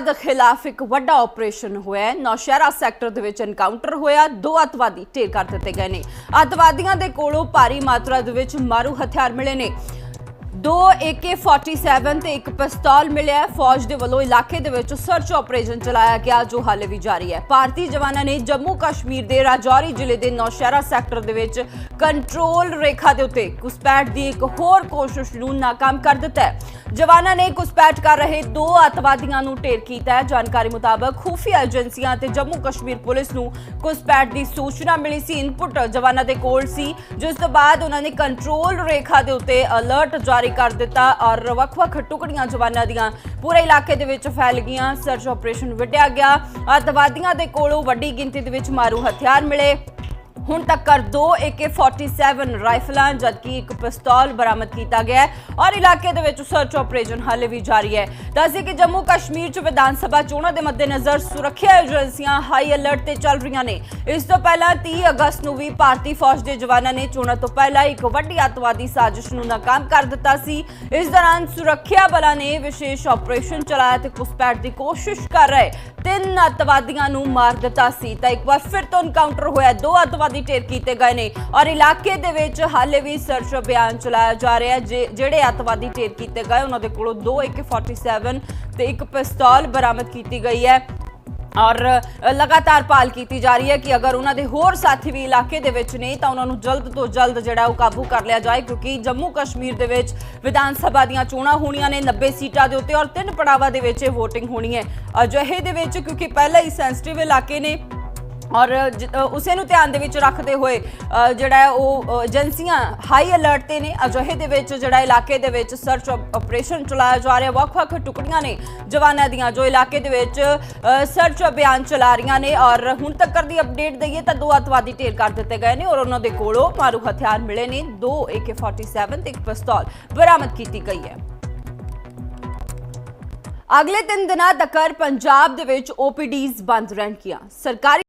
ਦੇ ਖਿਲਾਫ ਇੱਕ ਵੱਡਾ ਆਪਰੇਸ਼ਨ ਹੋਇਆ ਨੌਸ਼ਹਿਰਾ ਸੈਕਟਰ ਦੇ ਵਿੱਚ ਐਨਕਾਊਂਟਰ ਹੋਇਆ। ਦੋ ਅੱਤਵਾਦੀ ਢੇਰ ਕਰ ਦਿੱਤੇ ਗਏ ਨੇ। ਅੱਤਵਾਦੀਆਂ ਦੇ ਕੋਲੋਂ ਭਾਰੀ ਮਾਤਰਾ ਦੇ ਵਿੱਚ ਮਾਰੂ ਹਥਿਆਰ ਮਿਲੇ ਨੇ। ਦੋ AK47 ਤੇ ਇੱਕ ਪਿਸਤੌਲ ਮਿਲਿਆ ਫੌਜ ਦੇ ਵੱਲੋਂ ਇਲਾਕੇ ਦੇ ਵਿੱਚ ਸਰਚ ਆਪਰੇਸ਼ਨ ਚਲਾਇਆ ਗਿਆ, ਜੋ ਹਾਲੇ ਵੀ ਜਾਰੀ ਹੈ। ਭਾਰਤੀ ਜਵਾਨਾਂ ਨੇ ਜੰਮੂ ਕਸ਼ਮੀਰ ਦੇ ਰਾਜੌਰੀ ਜ਼ਿਲ੍ਹੇ ਦੇ ਨੌਸ਼ਹਿਰਾ ਸੈਕਟਰ ਦੇ ਵਿੱਚ ਕੰਟਰੋਲ ਰੇਖਾ ਦੇ ਉੱਤੇ ਘੁਸਪੈਠ ਦੀ ਇੱਕ ਹੋਰ ਕੋਸ਼ਿਸ਼ ਨੂੰ ਨਾਕਾਮ ਕਰ ਦਿੱਤਾ ਹੈ। ਜਵਾਨਾਂ ਨੇ ਘੁਸਪੈਠ ਕਰ ਰਹੇ ਦੋ ਅਤਵਾਦੀਆਂ ਨੂੰ ਢੇਰ ਕੀਤਾ ਹੈ। ਜਾਣਕਾਰੀ ਮੁਤਾਬਕ ਖੂਫੀਆ ਏਜੰਸੀਆਂ ਤੇ ਜੰਮੂ ਕਸ਼ਮੀਰ ਪੁਲਿਸ ਨੂੰ ਘੁਸਪੈਠ ਦੀ ਸੂਚਨਾ ਮਿਲੀ ਸੀ। ਇਨਪੁਟ ਜਵਾਨਾਂ ਦੇ ਕੋਲ ਸੀ, ਜਿਸ ਤੋਂ ਬਾਅਦ ਉਹਨਾਂ ਨੇ ਕੰਟਰੋਲ ਰੇਖਾ ਦੇ ਉੱਤੇ ਅਲਰਟ ਜਾਰੀ ਕਰ ਦਿੱਤਾ ਔਰ ਵੱਖ-ਵੱਖ ਟੁਕੜੀਆਂ ਜਵਾਨਾਂ ਦੀਆਂ ਪੂਰੇ ਇਲਾਕੇ ਦੇ ਵਿੱਚ ਫੈਲ ਗਈਆਂ। ਸਰਚ ਆਪਰੇਸ਼ਨ ਵਿੱਢਿਆ ਗਿਆ। ਅਤਵਾਦੀਆਂ ਦੇ ਕੋਲੋਂ ਵੱਡੀ ਗਿਣਤੀ ਦੇ ਵਿੱਚ ਮਾਰੂ ਹਥਿਆਰ ਮਿਲੇ। ਹੁਣ ਤੱਕ ਦੋ AK47 ਰਾਈਫਲਾਂ, ਜਦਕਿ ਇੱਕ ਪਿਸਤੌਲ ਬਰਾਮਦ ਕੀਤਾ ਗਿਆ ਹੈ ਔਰ ਇਲਾਕੇ ਦੇ ਵਿੱਚ ਸਰਚ ਆਪਰੇਸ਼ਨ ਹਾਲੇ ਵੀ ਜਾਰੀ ਹੈ। ਦੱਸਦੇ ਕਿ ਜੰਮੂ ਕਸ਼ਮੀਰ 'ਚ ਵਿਧਾਨ ਸਭਾ ਚੋਣਾਂ ਦੇ ਮੱਦੇਨਜ਼ਰ ਸੁਰੱਖਿਆ ਏਜੰਸੀਆਂ ਹਾਈ ਅਲਰਟ ਤੇ ਚੱਲ ਰਹੀਆਂ ਨੇ। ਇਸ ਤੋਂ ਪਹਿਲਾਂ 30 ਅਗਸਤ ਨੂੰ ਵੀ ਭਾਰਤੀ ਫੌਜ ਦੇ ਜਵਾਨਾਂ ਨੇ ਚੋਣਾਂ ਤੋਂ ਪਹਿਲਾਂ ਇੱਕ ਵੱਡੀ ਅੱਤਵਾਦੀ ਸਾਜ਼ਿਸ਼ ਨੂੰ ਨਾਕਾਮ ਕਰ ਦਿੱਤਾ ਸੀ। ਇਸ ਦੌਰਾਨ ਸੁਰੱਖਿਆ ਬਲਾਂ ਨੇ ਵਿਸ਼ੇਸ਼ ਆਪਰੇਸ਼ਨ ਚਲਾਇਆ ਤੇ ਘੁਸਪੈਠ ਦੀ ਕੋਸ਼ਿਸ਼ ਕਰ ਰਹੇ ਤਿੰਨ ਅੱਤਵਾਦੀਆਂ ਨੂੰ ਮਾਰ ਦਿੱਤਾ ਸੀ। ਤਾਂ ਇੱਕ ਵਾਰ ਫਿਰ ਤੋਂ ਐਨਕਾਊਂਟਰ ਹੋਇਆ ਦੋ ਅੱਤਵਾਦੀ ਢੇਰ ਕੀਤੇ ਗਏ ਨੇ। ਔਰ ਇਲਾਕੇ ਦੇ ਵਿੱਚ ਹਾਲੇ ਵੀ ਸਰਚ ਅਭਿਆਨ ਚਲਾਇਆ ਜਾ ਰਿਹਾ ਹੈ ਜਿਹੜੇ ਅੱਤਵਾਦੀ ਢੇਰ ਕੀਤੇ ਗਏ, ਉਹਨਾਂ ਦੇ ਕੋਲੋਂ ਦੋ AK47 ਤੇ ਇੱਕ ਪਿਸਤੌਲ ਬਰਾਮਦ ਕੀਤੀ ਗਈ ਹੈ। ਔਰ ਲਗਾਤਾਰ ਭਾਲ ਕੀਤੀ ਜਾ ਰਹੀ ਹੈ ਕਿ ਅਗਰ ਉਹਨਾਂ ਦੇ ਹੋਰ ਸਾਥੀ ਵੀ ਇਲਾਕੇ ਦੇ ਵਿੱਚ ਨੇ, ਤਾਂ ਉਹਨਾਂ ਨੂੰ ਜਲਦ ਤੋਂ ਜਲਦ ਜਿਹੜਾ ਉਹ ਕਾਬੂ ਕਰ ਲਿਆ ਜਾਏ, ਕਿਉਂਕਿ ਜੰਮੂ ਕਸ਼ਮੀਰ ਦੇ ਵਿੱਚ ਵਿਧਾਨ ਸਭਾ ਦੀਆਂ ਚੋਣਾਂ ਹੋਣੀਆਂ ਨੇ 90 ਸੀਟਾਂ ਦੇ ਉੱਤੇ ਔਰ ਤਿੰਨ ਪੜਾਵਾਂ ਦੇ ਵਿੱਚ ਇਹ VOTING ਹੋਣੀ ਹੈ। ਅਜਿਹੇ ਦੇ ਵਿੱਚ ਕਿਉਂਕਿ ਪਹਿਲਾਂ ਹੀ ਸੈਂਸਿਟਿਵ ਇਲਾਕੇ ਨੇ ਔਰ ਜ- ਉਸੇ ਨੂੰ ਧਿਆਨ ਦੇ ਵਿੱਚ ਰੱਖਦੇ ਹੋਏ ਜਿਹੜਾ ਉਹ ਏਜੰਸੀਆਂ ਹਾਈ ਅਲਰਟ ਤੇ ਨੇ। ਅਜਿਹੇ ਦੇ ਵਿੱਚ ਜਿਹੜਾ ਇਲਾਕੇ ਦੇ ਵਿੱਚ ਸਰਚ ਆਪਰੇਸ਼ਨ ਚਲਾਇਆ ਜਾ ਰਿਹਾ। ਵੱਖ-ਵੱਖ ਟੁਕੜੀਆਂ ਨੇ ਜਵਾਨਾਂ ਦੀਆਂ ਜੋ ਇਲਾਕੇ ਦੇ ਵਿੱਚ ਸਰਚ ਅਭਿਆਨ ਚਲਾ ਰਹੀਆਂ ਨੇ। ਔਰ ਹੁਣ ਤੱਕ ਦੀ ਅਪਡੇਟ ਦਈਏ ਤਾਂ ਦੋ ਅਤਵਾਦੀ ਢੇਰ ਕਰ ਦਿੱਤੇ ਗਏ ਨੇ ਔਰ ਉਹਨਾਂ ਦੇ ਕੋਲੋਂ ਮਾਰੂ ਹਥਿਆਰ ਮਿਲੇ ਨੇ। ਦੋ AK47 ਤੇ ਇੱਕ ਪਿਸਤੌਲ ਬਰਾਮਦ ਕੀਤੀ ਗਈ ਹੈ। ਅਗਲੇ 3 ਦਿਨਾਂ ਤੱਕ ਪੰਜਾਬ ਦੇ ਵਿੱਚ OPDs ਬੰਦ ਰਹਿਣਗੀਆਂ। ਸਰਕਾਰੀ